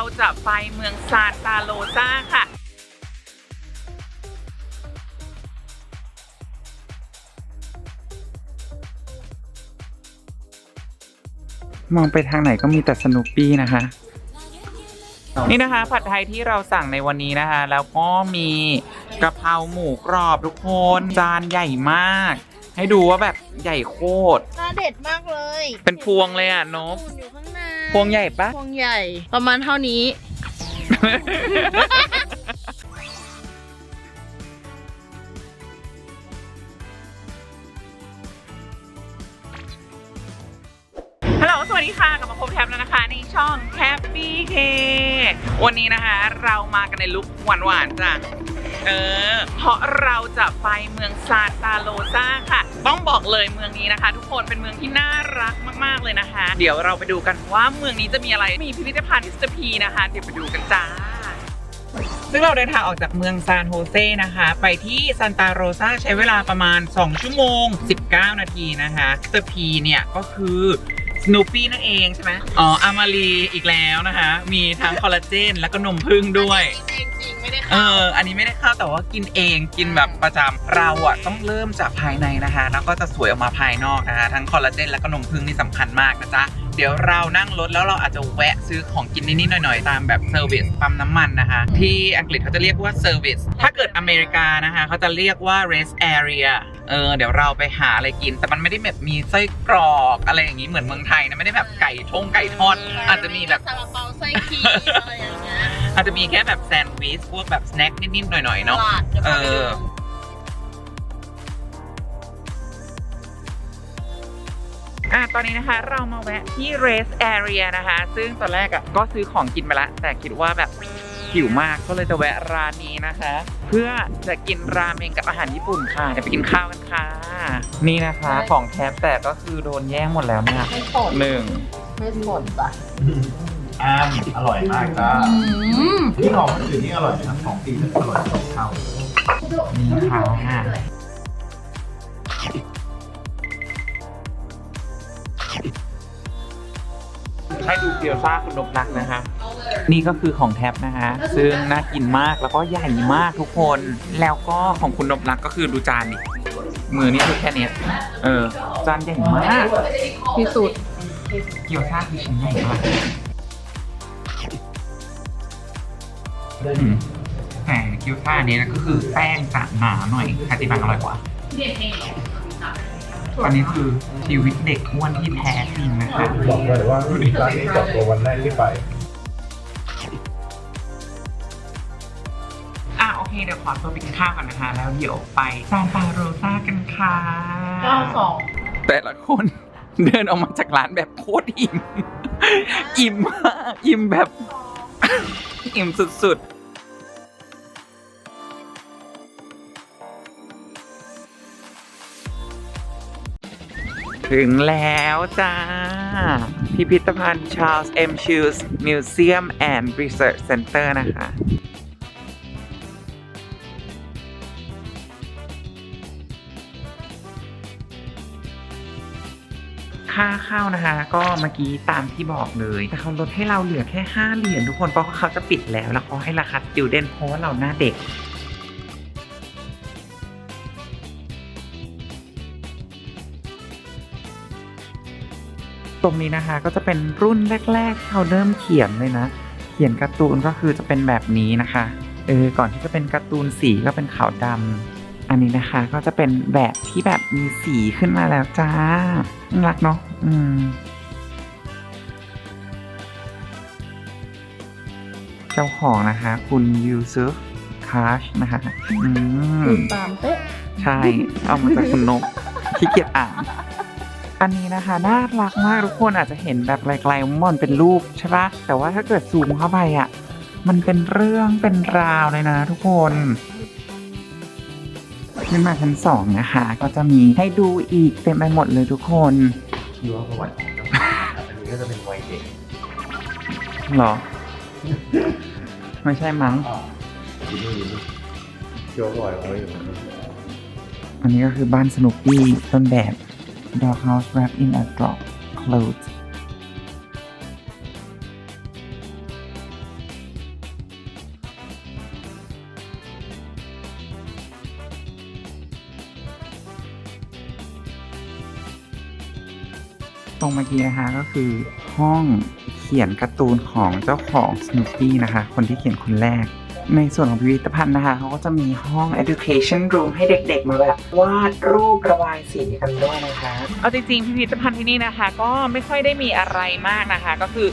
เราจะไปเมืองซานตาโรซาค่ะมองไปทางไหนก็มีแต่สนุปปี้นะคะ นี่นะคะ ผัดไทยที่เราสั่งในวันนี้นะคะ แล้วก็มีกะเพราหมูกรอบทุกคนจานใหญ่มาก ให้ดูว่าแบบใหญ่โคตรน่าเด็ดมากเลย เป็นพวงเลยอะนบปูนอยู่ข้างใน พวงใหญ่ปะพวงใหญ่ประมาณเท่านี้ ฮัลโหล สวัสดีค่ะ กลับมาพบแทบแล้วนะคะ ในช่อง Happy K วันนี้นะคะ เรามากันในลุคหวานๆจ้ะ เออ เพราะเราจะไปเมืองซานตาโรซาค่ะ ต้องบอกเลยเมืองนี้นะคะ ทุกคนเป็นเมืองที่น่ารักมาก ๆ เลยนะคะ เดี๋ยวเราไปดูกันว่าเมืองนี้จะมีอะไร มีพิพิธภัณฑ์มิสตพีนะคะ เดี๋ยวไปดูกันจ้าซึ่งเราเดินทางออกจากเมืองซานโฮเซนะคะ ไปที่ซานตาโรซาใช้เวลาประมาณ 2 ชั่วโมง 19 นาทีนะคะสตีพีเนี่ยก็คือสโนปี้นั่นเองใช่ไหมอ๋ออามารีอีกแล้วนะคะ มีทั้งคอลลาเจนแล้วก็นมผึ้งด้วย จริงจริ ไม่ได้เอเข้าออันนี้ไม่ได้เข้าแต่ว่ากินเองกินแบบประจำเราอะต้องเริ่มจากภายในนะคะ แล้วก็จะสวยออกมาภายนอกนะคะ ทั้งคอลลาเจนและก็นมผึ้งนี่สำคัญมากนะจ๊ะเดี๋ยวเรานั่งรถแล้วเราอาจจะแวะซื้อของกินนิดๆหน่อยๆ ตามแบบเซอร์วิสปั๊มน้ำมันนะคะ ที่อังกฤษเขาจะเรียกว่าเซอร์วิสถ้าเกิดอเมริกานะคะเขาจะเรียกว่า rest area เออเดี๋ยวเราไปหาอะไรกิน แต่มันไม่ได้แบบมีไส้กรอกอะไรอย่างนี้เหมือนเมืองไทยนะไม่ได้แบบไก่ทงไก่ทอดอาจจะมีแบบซาลาเปาไส้ครีมอะไรอย่างเงี้ย อาจจะมีแค่แบบแซนด์วิชพวกแบบสแน็คนิดๆหน่อยๆตเนาะลาดเดี๋ยวพาไปเอดูออะตอนนี้นะคะเรามาแวะที่ Race Area นะคะ ซึ่งตอนแรกอะก็ซื้อของกินไปละ แต่คิดว่าแบบหิวมากก็เลยจะแวะร้านนี้นะคะ เพื่อจะกินราเมงกับอาหารญี่ปุ่นค่ะเดี๋ยวไปกินข้าวกันค่ะ นี่นะคะของแทบแต่ก็คือโดนแย่งหมดแล้วเนี่ยไม่สดหนึ่งไม่สดจ้ะ อ้ามอร่อยมากจ้าอืมที่ของคนอื่นนี่อร่อยนะของตีนอร่อยสองเท่านี่ค่ะให้ดูเกี๊ยวซ่าคุณนกนักนะคะ นี่ก็คือของแท็บนะคะ ซึ่งน่ากินมากแล้วก็ใหญ่มากทุกคน แล้วก็ของคุณนบนักก็คือดูจานดิมือนี่คือแค่เนี้ยเออ จานใหญ่มากที่สุดเกี๊ยวซ่าคือชิ้นใหญ่มาก อืมแต่เกี๊ยวซ่าเนี้ยก็คือแป้งจะหนาหน่อยคาติบังอร่อยกว่าอันนี้คือชีวิตเด็กอ้วนที่แท้จริงนะคะบอกเลยว่าร้านนี้เปิดตัววันแรกที่ไป อะโอเคเดี๋ยวขอตัวไปกินข้าวก่อนนะคะ แล้วเดี๋ยวไปซานตาโรซากันค่ะเก้าสองแต่ละคนเดินออกมาจากร้านแบบโคตรอิ่ม อิ่มมากอิ่มแบบ อิ่มสุดๆถึงแล้วจ้า พิพิธภัณฑ์ Charles M. Shields Museum and Research Center นะคะ ค่าเข้านะคะ ก็เมื่อกี้ตามที่บอกเลย แต่เขาลดให้เราเหลือแค่ 5 เหรียญทุกคนเพราะว่าเขาจะปิดแล้ว แล้วเขาให้ราคา student เพราะว่าเราหน้าเด็กตรงนี้นะคะก็จะเป็นรุ่นแรกๆที่เขาเริ่มเขียนเลยนะ เขียนการ์ตูนก็คือจะเป็นแบบนี้นะคะ เออ ก่อนที่จะเป็นการ์ตูนสีก็เป็นขาวดำ อันนี้นะคะก็จะเป็นแบบที่แบบมีสีขึ้นมาแล้วจ้าน่ารักเนาะอืมเจ้าของนะคะ คุณยูซุฟคาชนะคะอืมคือตามเป๊ะใช่ เอามาจากคุณนกขี้เกียจอ่านอันนี้นะคะน่ารักมากทุกคนอาจจะเห็นแบบไกลๆว่ามันเป็นรูปใช่ปะแต่ว่าถ้าเกิดซูมเข้าไปอะ มันเป็นเรื่องเป็นราวเลยนะทุกคน ขึ้นมาชั้นสองนะคะ ก็จะมีให้ดูอีกเต็มไปหมดเลยทุกคนชีวประวัติของเจ้าของอันนี้ก็จะเป็นวัยเด็กเหรอ ไม่ใช่มั้งที่นี่ชีวประวัติของเราอยู่อันนี้ก็คือบ้านสนุกปี้ต้นแบบ Dog House Wrapped in a Drop Clothes ตรงเมื่อกี้นะคะก็คือห้องเขียนการ์ตูนของเจ้าของส n น o ปี้นะคะ คนที่เขียนคนแรก ในส่วนของพิพิธภัณฑ์นะคะเขาก็จะมีห้อง education room ให้เด็กๆมาแบบวาดรูประบายสีกันด้วยนะคะ เอาจริงๆพิพิธภัณฑ์ที่นี่นะคะ ก็ไม่ค่อยได้มีอะไรมากนะคะ ก็คือ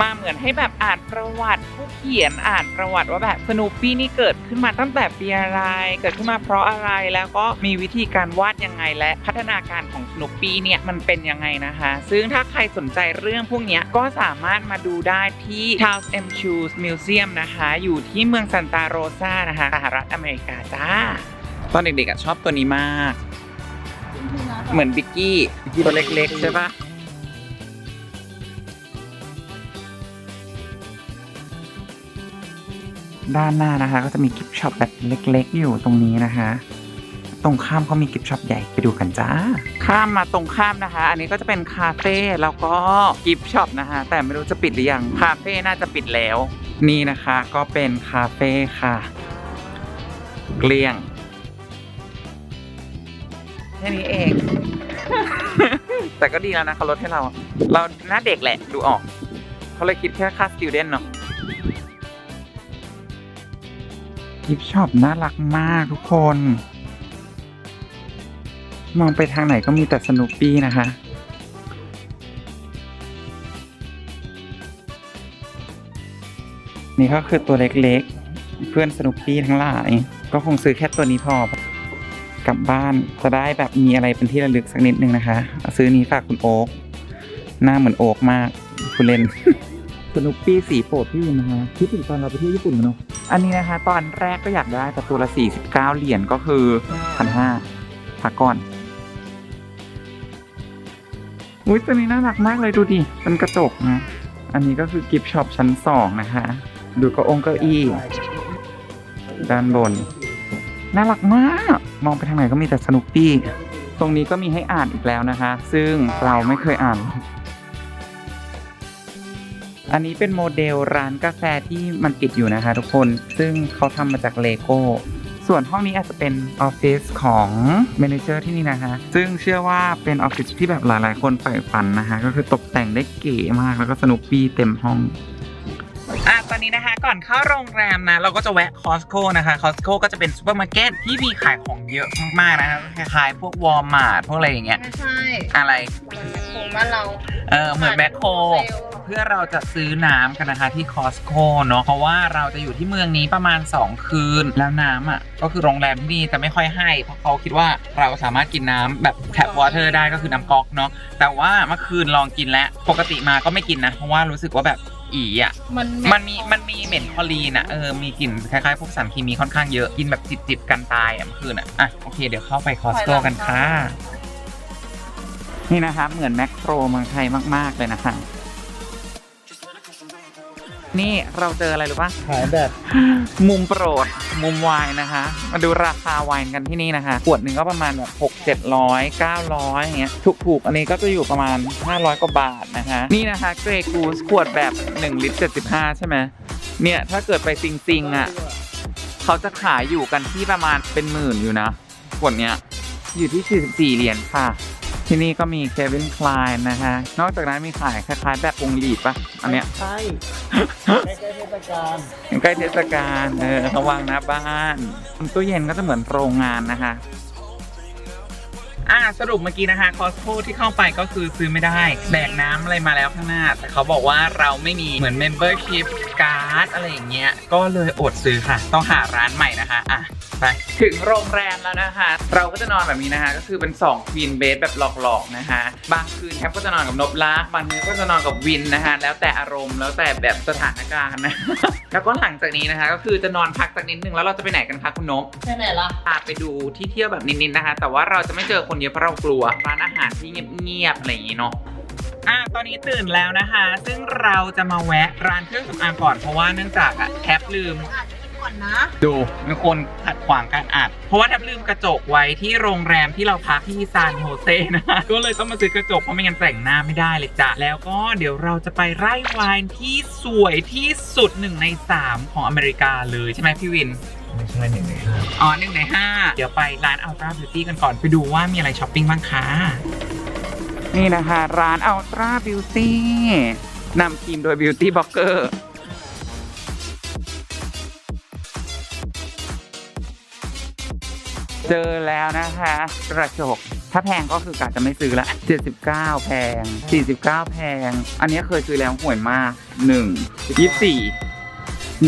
มาเหมือนให้แบบอ่านประวัติผู้เขียนอ่านประวัติว่าแบบสนูปี้นี่เกิดขึ้นมาตั้งแต่ปีอะไร เกิดขึ้นมาเพราะอะไรแล้วก็มีวิธีการวาดยังไงและพัฒนาการของสนูปี้เนี่ยมันเป็นยังไงนะคะ ซึ่งถ้าใครสนใจเรื่องพวกนี้ก็สามารถมาดูได้ที่ Charles M. Shoes Museum นะคะ อยู่ที่เมืองซันตาโรซานะคะสหรัฐอเมริกาจ้า ตอนเด็กๆชอบตัวนี้มาก เหมือนบิกกี้ตัวเล็กๆใช่ปะ ด้านหน้านะคะ ก็จะมีกิฟต์ช็อปแบบเล็กๆ อยู่ตรงนี้นะคะ ตรงข้ามเขามีกิฟต์ช็อปใหญ่ไปดูกันจ้า ข้ามมาตรงข้ามนะคะ อันนี้ก็จะเป็นคาเฟ่แล้วก็กิฟต์ช็อปนะคะ แต่ไม่รู้จะปิดหรือยังคาเฟ่น่าจะปิดแล้ว นี่นะคะก็เป็นคาเฟ่ค่ะ เกลี้ยงแค่นี้เอง แต่ก็ดีแล้วนะเขาลดให้เรา เราหน้าเด็กแหละดูออก เขาเลยคิดแค่ค่าสติวเดนเนาะ กิฟช็อปน่ารักมากทุกคน มองไปทางไหนก็มีแต่สนุปปี้นะคะ นี่ก็คือตัวเล็กๆ เพื่อนสนุปปี้ทั้งหลาย ก็คงซื้อแค่ตัวนี้พอกลับบ้านจะได้แบบมีอะไรเป็นที่ระลึกสักนิดนึงนะคะ ซื้อนี้ฝากคุณโอ๊กหน้าเหมือนโอ๊กมาก คุณเล่นสนุปปี้สีโปรดพี่วินนะคะคิดถึงตอนเราไปเที่ยวญี่ปุ่นกันเนาะ อันนี้นะคะ ตอนแรกก็อยากได้แต่ตัวละ 49 เหรียญก็คือพันห้าพักก่อนอุ้ยตัวนี้น่ารักมากเลยดูดิเป็นกระจกนะ อันนี้ก็คือกิฟต์ช็อปชั้นสองนะคะ ดูก็องค์เก้าอี้ ด้านบน น่ารักมาก มองไปทางไหนก็มีแต่สนุปปี้ ตรงนี้ก็มีให้อ่านอีกแล้วนะคะ ซึ่งเราไม่เคยอ่าน อันนี้เป็นโมเดลร้านกาแฟที่มันติดอยู่นะคะทุกคน ซึ่งเขาทำมาจากเลโก้ ส่วนห้องนี้อาจจะเป็นออฟฟิศของเมนเจอร์ที่นี่นะคะ ซึ่งเชื่อว่าเป็นออฟฟิศที่แบบหลายๆ คนใฝ่ฝันนะคะ ก็คือตกแต่งได้เก๋มากแล้วก็สนุปปี้เต็มห้อง ตอนนี้นะคะ ก่อนเข้าโรงแรมนะ เราก็จะแวะคอสโก้นะคะคอสโก้ก็จะเป็นซูเปอร์มาร์เก็ตที่มีขายของเยอะมากๆนะคะคล้ายๆพวกวอลมาร์ทพวกอะไรอย่างเงี้ยไม่ใช่อะไรโคงบ้านเราเออเหมือนแมคโครเพื่อเราจะซื้อน้ำกันนะคะที่คอสโก้เนาะเพราะว่าเราจะอยู่ที่เมืองนี้ประมาณ 2 คืน แล้วน้ำอะ ก็คือโรงแรมที่นี่จะไม่ค่อยให้ เพราะเขาคิดว่าเราสามารถกินน้ำแบบแท็บวอเตอร์ได้ก็คือน้ำก๊อกเนาะแต่ว่าเมื่อคืนลองกินแล้วปกติมาก็ไม่กินนะ เพราะว่ารู้สึกว่าแบบ อีอะมันมันมีมันมีเหม็นคลอรีนอะเออมีกลิ่นคล้ายๆพวกสารเคมีค่อนข้างเยอะกินแบบจิบๆกันตายอะเมื่อคืนอะอะโอเคเดี๋ยวเข้าไปคอสโก้กันค่ะนี่นะครับเหมือนแมคโครเมืองไทยมาก ๆ เลยนะคะ นี่เราเจออะไรรู้ปะขายแบบมุมโปรดมุมไวน์นะคะ มาดูราคาไวน์กันที่นี่นะคะขวดหนึ่งก็ประมาณแบบหกเจ็ดร้อยเก้าร้อยอย่างเงี้ยถูกๆ อันนี้ก็จะอยู่ประมาณ 500 กว่าบาทนะคะ นี่นะคะเกรกูสขวดแบบ 1 ลิตร 75 ใช่ไหมเนี่ย ถ้าเกิดไปจริงๆอะเขาจะขายอยู่กันที่ประมาณเป็นหมื่นอยู่นะขวดเนี้ยอยู่ที่ 44 เหรียญค่ะ ที่นี่ก็มีเควินคลายนะคะนอกจากนั้นมีขายคล้ายๆแบบวงลีดปะอันเนี้ยใช่ใกล้เทศกาลใกล้เทศกาลเออระวังนะบ้านตู้เย็นก็จะเหมือนโรงงานนะคะอ่าสรุปเมื่อกี้นะคะคอสโ o ที่เข้าไปก็คือซื้อไม่ได้แบกน้ำอะไรมาแล้วข้างหน้า แต่เขาบอกว่าเราไม่มีเหมือน Membership Card อะไรอย่างเงี้ยก็เลยอดซื้อค่ะ ต้องหาร้านใหม่นะคะอะ ไป ถึงโรงแรมแล้วนะคะ เราก็จะนอนแบบนี้นะคะ ก็คือเป็น2ควีนเบดแบบหลอกๆนะคะ บางคืนแคปก็จะนอนกับนบลักบางคืนก็จะนอนกับวินนะคะ แล้วแต่อารมณ์แล้วแต่แบบสถานการณ์นะ แล้วก็หลังจากนี้นะคะ ก็คือจะนอนพักสักนิดนึงแล้วเราจะไปไหนกันคะคุณนบไปไหนล่ะพาไปดูที่เที่ยวแบบนิดๆนะคะ แต่ว่าเราจะไม่เจอคนเยอะเพราะเรากลัวร้านอาหารที่เงียบๆอะไรอย่างงี้เนาะอะตอนนี้ตื่นแล้วนะคะ ซึ่งเราจะมาแวะร้านเครื่องสำอางก่อนเพราะว่าเนื่องจากอะแท็บลืม อ่านก่อนนะ ดูมีคนขัดขวางการอัด เพราะว่าแทบลืมกระจกไว้ที่โรงแรมที่เราพักที่ซานโฮเซนะก็เลยต้องมาซื้อกระจกเพราะไม่งั้นแต่งหน้าไม่ได้เลยจ้ะแล้วก็เดี๋ยวเราจะไปไร่ไวน์ที่สวยที่สุดหนึ่งในสามของอเมริกาเลยใช่ไหมพี่วินไม่ใช่หนึ่งในห้าอ๋อหนึ่งในห้าเดี๋ยวไปร้าน Ultra Beauty กันก่อนไปดูว่ามีอะไรช้อปปิ้งบ้างคะนี่นะคะ ร้าน Ultra Beauty นำทีมโดย Beauty Blogger เจอแล้วนะคะ กระจก ถ้าแพงก็คือกะจะไม่ซื้อละ 79 แพง 49 แพง อันนี้เคยซื้อแล้วห่วยมาก 1 24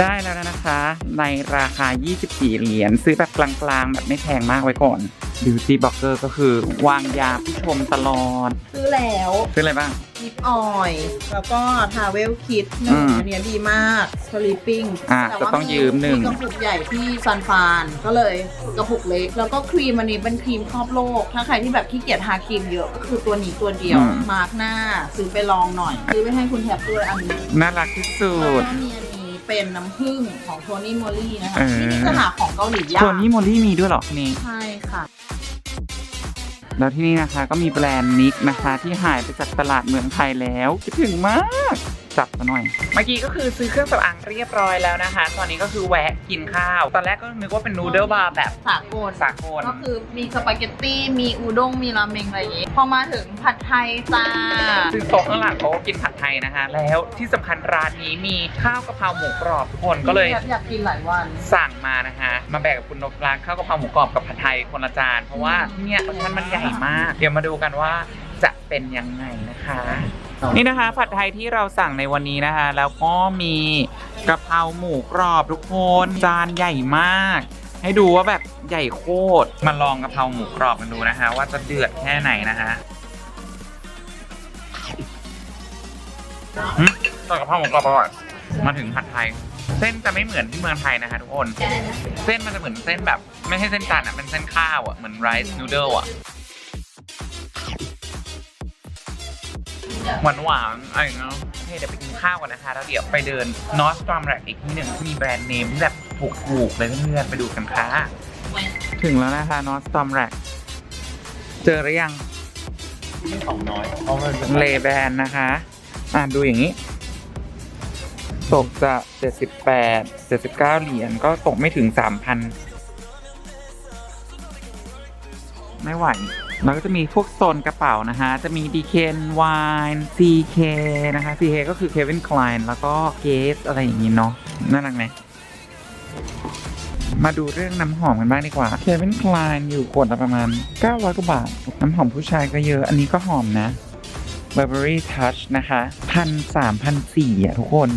ได้แล้วนะคะ ในราคา 24 เหรียญซื้อแบบกลางๆ แบบไม่แพงมากไว้ก่อน Beauty Blogger ก็คือวางยาผู้ชมตลอด ซื้อแล้วซื้ออะไรบ้าง ลิปออยล์แล้วก็ทาเวลคิดหอืนึ่งมอันเนี้ยดีมากสลีปปิ้งอะก็ต้องยืมหนึ่ง กระปุกใหญ่ที่ซันฟานก็เลยกระปุกเล็ก แล้วก็ครีมอันนี้เป็นครีมครอบโลก ถ้าใครที่แบบขี้เกียจทาครีมเยอะก็คือตัวนี้ตัวเดียว อืม มาร์กหน้า ซื้อไปลองหน่อย ซื้อไปให้คุณแทบด้วยอันนี้น่ารักที่สุแล้วดก็มีอันนี้ เป็นน้ำผึ้งของโทนี่โมลี่นะคะเออ ที่นี่จะหาของเกาหลียากตัวนี้โมลี่มีด้วยเหรอนี่ ใช่ค่ะ แล้วที่นี่นะคะก็มีแบรนด์นิกนะคะ ที่หายไปจากตลาดเมืองไทยแล้วคิดถึงมาก จับซะหน่อย เมื่อกี้ก็คือซื้อเครื่องสำอางเรียบร้อยแล้วนะคะ ตอนนี้ก็คือแวะกินข้าว ตอนแรกก็นึกว่าเป็นนูเดิลบาร์แบบสากลสากล ก็คือมีสปาเกตตี้ มีอูด้ง มีราเมงอะไรอย่างงี้ พอมาถึงผัดไทยจ้าซึ่งโต๊ะข้างหลังเขาก็กินผัดไทยนะคะ แล้วที่สำคัญร้านนี้มีข้าวกะเพราหมูกรอบทุกคนก็เลย อยากอยากกินหลายวัน สั่งมานะคะ มาแบ่งกับคุณนกร้านข้าวกะเพราหมูกรอบกับผัดไทยคนละจานเพราะว่าที่เนี่ยมันมันใหญ่มาก เดี๋ยวมาดูกันว่าจะเป็นยังไงนะคะ นี่นะคะ ผัดไทยที่เราสั่งในวันนี้นะคะ แล้วก็มีกะเพราหมูกรอบทุกคนจานใหญ่มาก ให้ดูว่าแบบใหญ่โคตรมาลองกะเพราหมูกรอบกันดูนะคะ ว่าจะเดือดแค่ไหนนะคะต่อกะเพราหมูกรอบอร่อยมาถึงผัดไทย เส้นจะไม่เหมือนที่เมืองไทยนะคะทุกคน เส้นมันจะเหมือนเส้นแบบ ไม่ใช่เส้นจันทร์อะเป็นเส้นข้าวอะเหมือนไรซ์นูเดิลอะ หวานหวานๆอะไรอย่างเงี้ยโอเคเดี๋ยวไปกินข้าวกันนะคะ แล้วเดี๋ยวไปเดินนอสตรอมแรกอีกที่หนึ่งที่มีแบรนด์เนมที่แบบถูกๆเลยเพื่อนๆไปดูกันค่ะ ถึงแล้วนะคะนอสตรอมแรกเจอหรือยังนี่ของน้อยเพราะมันเป็นเลแบนนะคะ อ่านดูอย่างนี้ ตกจะ78 79 เหรียญก็ตกไม่ถึง 3,000 ไม่ไหว แล้วก็จะมีพวกโซนกระเป๋านะคะจะมี DKN Wine CK นะคะ CK ก็คือ Kevin Klein แล้วก็ Gates อะไรอย่างนี้เนาะน่ารักไหมมาดูเรื่องน้ำหอมกันบ้างดีกว่า Kevin Klein อยู่ขวดละประมาณ 900กว่าบาท น้ำหอมผู้ชายก็เยอะ อันนี้ก็หอมนะ Burberry Touch นะคะพันสามพันสี่อะทุกคน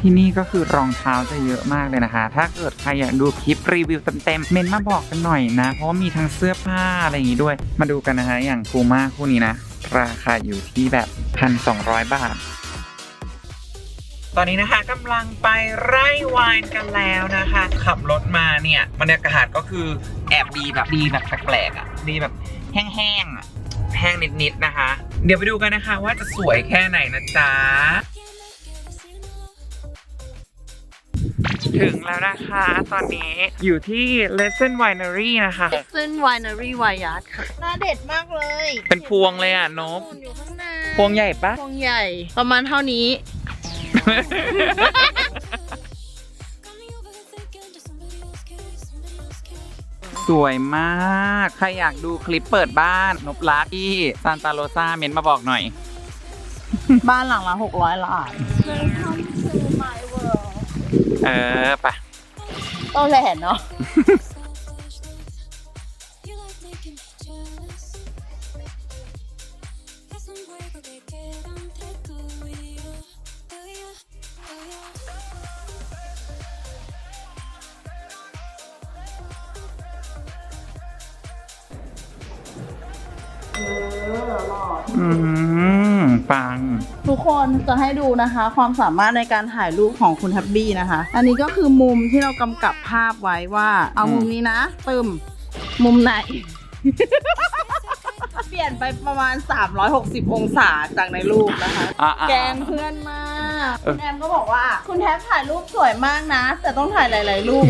ที่นี่ก็คือรองเท้าจะเยอะมากเลยนะคะ ถ้าเกิดใครอยากดูคลิปรีวิวเต็มๆ เมนมาบอกกันหน่อยนะ เพราะมีทั้งเสื้อผ้าอะไรอย่างงี้ด้วย มาดูกันนะคะ อย่างคูม่าคู่นี้นะ ราคาอยู่ที่แบบพันสองร้อยบาท ตอนนี้นะคะกำลังไปไร่ไวน์กันแล้วนะคะ ขับรถมาเนี่ยบรรยากาศก็คือแอบดีแบบดีแบบแปลกๆอะดีแบบแห้งๆอะแห้งนิดๆนะคะ เดี๋ยวไปดูกันนะคะว่าจะสวยแค่ไหนนะจ๊ะ ถึงแล้วนะคะ ตอนนี้อยู่ที่ Lesson Winery นะคะ ซึ่ง Winery w i y a r d ค่ะน่าเด็ดมากเลยเป็นพวงเลยอะนบอยู่ข้างในพวงใหญ่ปะ พวงใหญ่ ประมาณเท่านี้สวยมาก ใครอยากดูคลิปเปิดบ้านนบลักที่ซานตาโรซาเม้นมาบอกหน่อย บ้านหลังละ600ล้าน เออไปะต้องแหลนเนาะ You like making me jealous. Es un juego que queda entre tú y yo. Tú y yo, tú y yo. อืมปัง ทุกคนจะให้ดูนะคะ ความสามารถในการถ่ายรูปของคุณแฮบบี้นะคะ อันนี้ก็คือมุมที่เรากำกับภาพไว้ว่า เอามุมนี้นะปึมมุมไหน เปลี่ยนไปประมาณ 360 องศาจากในรูปนะคะอะอะแกล้งเพื่อนมาก คุณแอมก็บอกว่า คุณแทบถ่ายรูปสวยมากนะ แต่ต้องถ่ายหลายๆรูป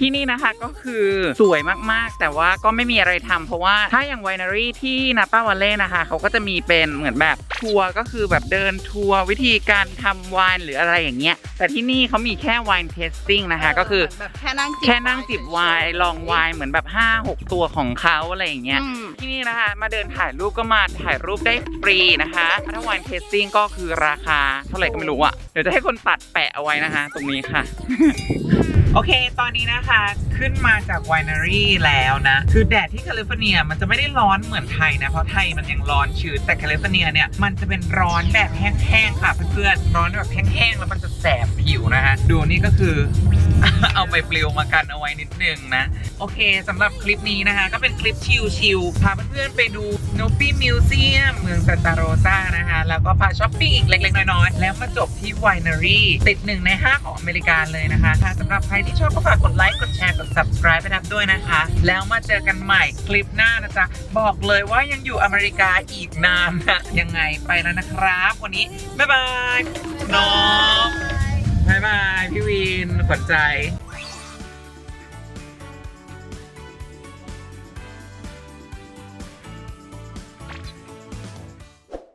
ที่นี่นะคะก็คือสวยมากๆ แต่ว่าก็ไม่มีอะไรทำเพราะว่าถ้าอย่างไวนารีที่นาป้าวาเล่นะคะ เขาก็จะมีเป็นเหมือนแบบทัวร์ก็คือแบบเดินทัวร์วิธีการทำไวน์หรืออะไรอย่างเงี้ย แต่ที่นี่เขามีแค่ไวน์เทสติ้งนะคะ ก็คือแบบแค่นั่งจิบแค่นั่งจิบไวน์ลองไวน์เหมือนแบบ 5-6 ตัวของเขาอะไรอย่างเงี้ยอืมที่นี่นะคะ มาเดินถ่ายรูปก็มาถ่ายรูปได้ฟรีนะคะถ้าไวน์เทสติ้งก็คือราคาเท่าไหร่ก็ไม่รู้อะเดี๋ยวจะให้คนตัดแปะเอาไว้นะคะ ตรงนี้ค่ะ โอเค ตอนนี้นะคะขึ้นมาจากไวนารีแล้วนะ คือแดดที่แคลิฟอร์เนียมันจะไม่ได้ร้อนเหมือนไทยนะ เพราะไทยมันยังร้อนชื้นแต่แคลิฟอร์เนียเนี่ย มันจะเป็นร้อนแบบแห้งๆค่ะเพื่อนๆ ร้อนแบบแห้งๆ แล้วมันจะแสบผิวนะคะ ดูนี่ก็คือ เอาไปปลิวมากันเอาไว้นิดนึงนะ โอเคสำหรับคลิปนี้นะคะ ก็เป็นคลิปชิลๆพาเพื่อนๆไปดูโนปี้มิวเซียมเมืองซานตาโรซานะคะ แล้วก็พาช้อปปิ้งอีกเล็กๆน้อยๆแล้วมาจบที่ไวนารีติดหนึ่งในห้าของอเมริกาเลยนะคะค่ะสำหรับใครที่ชอบก็ฝากกดไลค์กดแชร์กด subscribe ไปนับด้วยนะคะ แล้วมาเจอกันใหม่คลิปหน้านะจ๊ะ บอกเลยว่ายังอยู่อเมริกาอีกนานนะยังไงไปแล้วนะครับ วันนี้ บ๊ายบายน้องบ๊ายบาย พี่วินขวัญใจ